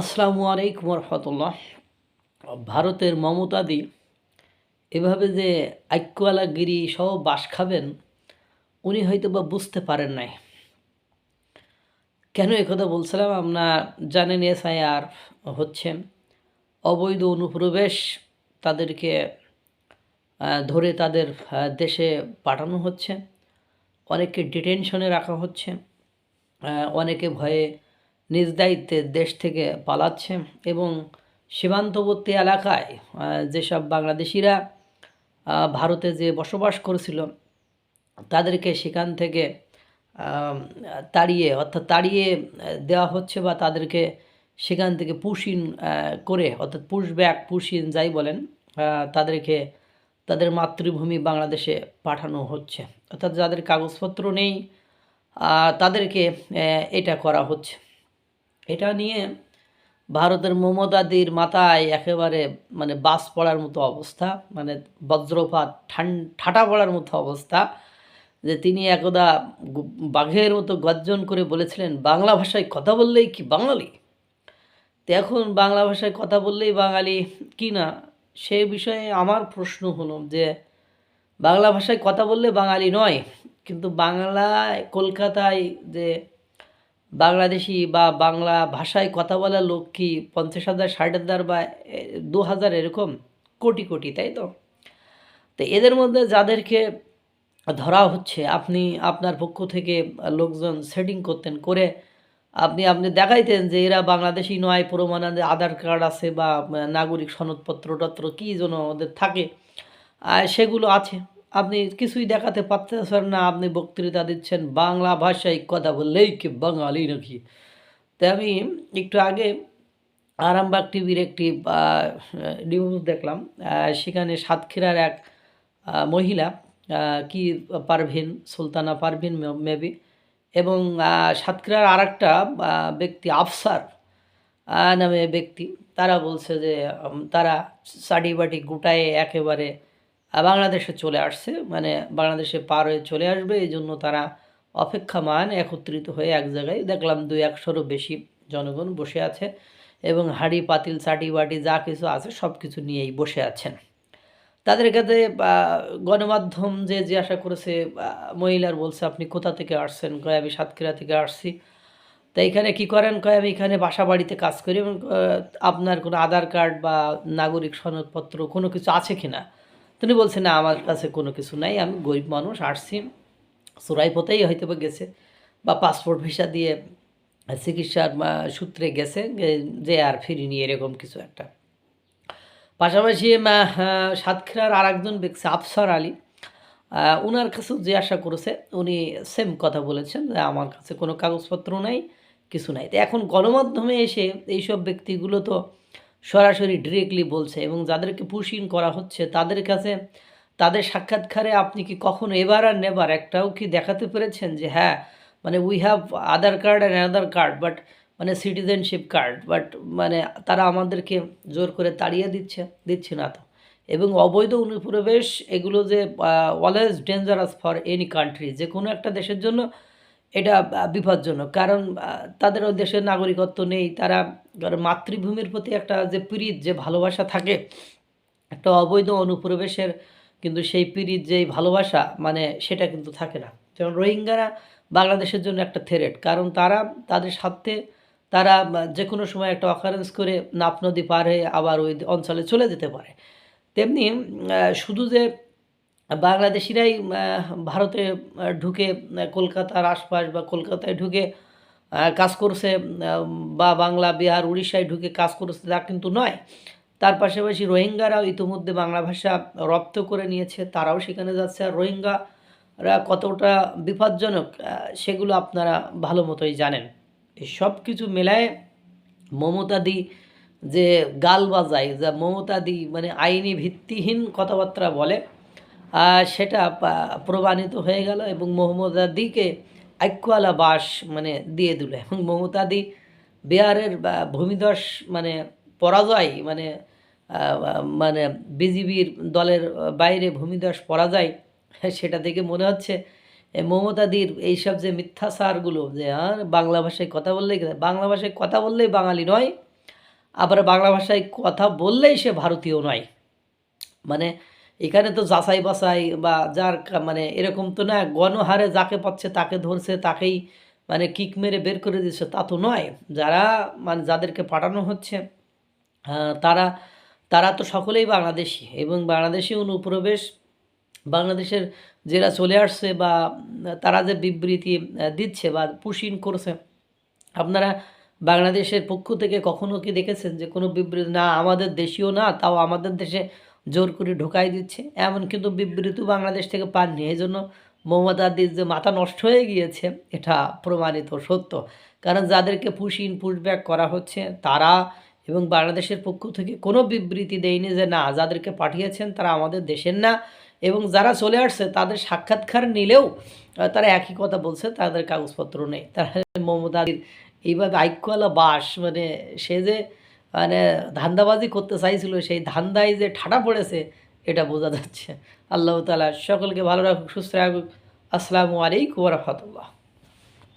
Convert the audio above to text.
আসসালামু আলাইকুম রহমতুল্লাহ ভারতের মমতাদি, এভাবে যে আইকুয়ালাগিরি সহ বাস খাবেন, উনি হয়তো বা বুঝতে পারেন নাই। কেন কথা বলছিলাম? আপনার জানেন এসআইআর হচ্ছে। অবৈধ অনুপ্রবেশ তাদেরকে ধরে তাদের দেশে পাঠানো হচ্ছে। অনেককে ডিটেনশনে রাখা হচ্ছে। অনেকে ভয়ে নিজ দায়িত্বে দেশ থেকে পালাচ্ছে এবং সীমান্তবর্তী এলাকায় যেসব বাংলাদেশিরা ভারতে যে বসবাস করেছিল, তাদেরকে সেখান থেকে তাড়িয়ে, অর্থাৎ তাড়িয়ে দেওয়া হচ্ছে বা তাদেরকে সেখান থেকে পুশিন করে, অর্থাৎ পুশ ব্যাক পুশিন যাই বলেন তাদেরকে, তাদের মাতৃভূমি বাংলাদেশে পাঠানো হচ্ছে। অর্থাৎ যাদের কাগজপত্র নেই তাদেরকে এটা করা হচ্ছে। এটা নিয়ে ভারতের মমতাদির মাথায় একেবারে মানে বাস পড়ার মতো অবস্থা মানে বজ্রপাত, ঠান, ঠাটা পড়ার মতো অবস্থা যে তিনি একদা বাঘের মতো গর্জন করে বলেছিলেন, বাংলা ভাষায় কথা বললেই কি বাঙালি? তো এখন বাংলা ভাষায় কথা বললেই বাঙালি কি না? সে বিষয়ে আমার প্রশ্ন হলো যে, বাংলা ভাষায় কথা বললে বাঙালি নয়, কিন্তু বাংলায় কলকাতায় যে বাংলাদেশি বা বাংলা ভাষায় কথা বলা লোক কি পঞ্চাশ হাজার, ষাট হাজার বা দু হাজার এরকম? কোটি কোটি, তাই তো? তো এদের মধ্যে যাদেরকে ধরা হচ্ছে, আপনি আপনার পক্ষ থেকে লোকজন সেটিং করতেন, করে আপনি আপনি দেখাইতেন যে এরা বাংলাদেশি নয় প্রমাণাদে আধার কার্ড আছে বা নাগরিক সনদপত্র টত্র কী যেন ওদের থাকে সেগুলো আছে। আপনি কিছুই দেখাতে পারতেছেন না, আপনি বক্তৃতা দিচ্ছেন, বাংলা ভাষায় কথা বললেই কি বাঙালি নাকি? তাই আমি একটু আগে আরামবাগ টিভির একটি নিউজ দেখলাম সেখানে সাতক্ষীরার এক মহিলা কি পারভিন, সুলতানা পারভিন মেবি এবং সাতক্ষীরার আর একটা ব্যক্তি আফসার নামে ব্যক্তি, তারা বলছে যে তারা সাডি বাটি গুটায়ে একেবারে বাংলাদেশে চলে আসছে। মানে বাংলাদেশে পার হয়ে চলে আসবে, এই জন্য তারা অপেক্ষামান একত্রিত হয়ে এক জায়গায়। দেখলাম দুই একশোরও বেশি জনগণ বসে আছে এবং হাঁড়ি, পাতিল, চাটি বাটি যা কিছু আছে সব কিছু নিয়েই বসে আছেন। তাদের কাছে গণমাধ্যম যে জিজ্ঞাসা করেছে মহিলার বলছে, আপনি কোথা থেকে আসছেন? কয় আমি সাতক্ষীরা থেকে আসছি। তা এখানে কি করেন? কয়, আমি এখানে বাসা বাড়িতে কাজ করি এবং আপনার কোনো আধার কার্ড বা নাগরিক সনদপত্র কোনো কিছু আছে কি না তিনি বলছেন, না, আমার কাছে কোনো কিছু নাই, আমি গরিব মানুষ, আসছি। সুরাইপথেই হয়তো বা গেছে বা পাসপোর্ট ভিসা দিয়ে চিকিৎসার সূত্রে গেছে, যে আর ফিরিনি, এরকম কিছু একটা। পাশাপাশি সাতক্ষীরার আর একজন ব্যক্তি, আফসার আলী ওনার কাছেও যে আশা করেছে। উনি সেম কথা বলেছেন, যে, আমার কাছে কোনো কাগজপত্র নাই, কিছু নাই। তো এখন গণমাধ্যমে এসে এইসব ব্যক্তিগুলো তো সরাসরি ডিরেক্টলি বলছে এবং যাদেরকে পুশিং করা হচ্ছে, তাদের কাছে তাদের সাক্ষাৎকারে আপনি কি কখনো এবার আর নেবার একটাও কি দেখাতে পেরেছেন যে হ্যাঁ মানে we have Aadhaar card and other card but মানে সিটিজেনশিপ কার্ড বাট মানে তারা আমাদেরকে জোর করে তাড়িয়ে দিচ্ছে দিচ্ছে না তো। এবং অবৈধ অনুপ্রবেশ এগুলো যে always dangerous for any country যে কোনো একটা দেশের জন্য এটা বিপজ্জনক। কারণ তাদের দেশের নাগরিকত্ব নেই, তারা কারণ মাতৃভূমির প্রতি একটা যে পীড়িত যে ভালোবাসা থাকে, একটা অবৈধ অনুপ্রবেশের কিন্তু সেই পীড়িত যেই ভালোবাসা মানে সেটা কিন্তু থাকে না। যেমন রোহিঙ্গারা বাংলাদেশের জন্য একটা থ্রেট কারণ তারা তাদের সাথে তারা যে কোনো সময় একটা অকারেন্স করে নাপ নদী পার হয়ে আবার ওই অঞ্চলে চলে যেতে পারে। তেমনি শুধু যে বাংলাদেশিরাই ভারতে ঢুকে কলকাতার আশপাশ বা কলকাতায় ঢুকে কাজ করছে বা বাংলা, বিহার, উড়িষ্যায় ঢুকে কাজ করছে তা কিন্তু নয়। তার পাশাপাশি রোহিঙ্গারাও ইতিমধ্যে বাংলা ভাষা রপ্ত করে নিয়েছে, তারাও সেখানে যাচ্ছে। আর রোহিঙ্গারা কতটা বিপজ্জনক সেগুলো আপনারা ভালো মতোই জানেন। সব কিছু মেলায় মমতাদি যে গাল বাজায়, যা মমতাদি মানে আইনি ভিত্তিহীন কথাবার্তা বলে সেটা প্রমাণিত হয়ে গেল এবং মমতাদিকে আইকুয়ালা বাস মানে দিয়ে দিল। এবং মমতাদি বিহারের ভূমিধস মানে পরাজয় মানে মানে বিজিবির দলের বাইরে ভূমিধস পরাজয়, সেটা দেখে মনে হচ্ছে মমতাদির এইসব যে মিথ্যাচারগুলো, যে আর বাংলা ভাষায় কথা বললেই বাংলা ভাষায় কথা বললেই বাঙালি নয়, আবার বাংলা ভাষায় কথা বললেই সে ভারতীয় নয়। মানে এখানে তো যাচাই বাছাই বা যার মানে এরকম তো না, গণহারে যাকে পাচ্ছে তাকে ধরছে, তাকেই মানে কিক মেরে বের করে দিচ্ছে, তা তো নয়। যারা মানে যাদেরকে পাঠানো হচ্ছে তারা তারা তো সকলেই বাংলাদেশি এবং বাংলাদেশি অনুপ্রবেশ, বাংলাদেশের যারা চলে আসছে বা তারা যে বিবৃতি দিচ্ছে বা পুশিন করছে, আপনারা বাংলাদেশের পক্ষ থেকে কখনো কি দেখেছেন যে কোনো বিবৃতি, না, আমাদের দেশীয় না, তাও আমাদের দেশে জোর করে ঢোকাই দিচ্ছে। এমন কিন্তু বিবৃতি বাংলাদেশ থেকে পাননি। এই জন্য মোহাম্মদ আদির যে মাথা নষ্ট হয়ে গিয়েছে, এটা প্রমাণিত সত্য। কারণ যাদেরকে পুশ ইন পুশ ব্যাক করা হচ্ছে, তারা এবং বাংলাদেশের পক্ষ থেকে কোনো বিবৃতি দেয়নি যে না, যাদেরকে পাঠিয়েছেন তারা আমাদের দেশের না। এবং যারা চলে আসছে, তাদের সাক্ষাৎকার নিলেও তারা একই কথা বলছে, তাদের কাগজপত্র নেই। তারা মোহাম্মদ আলীর এইভাবে আইক্যওয়ালা বাস মানে সে যে মানে ধান্দাবাজি করতে চাইছিল, সেই ধান্দায় যে ঠাটা পড়েছে, এটা বোঝা যাচ্ছে। আল্লাহ তালা সকলকে ভালো রাখুক, সুস্থ রাখুক। আসসালামু আলাইকুম রহমতুল্লাহ।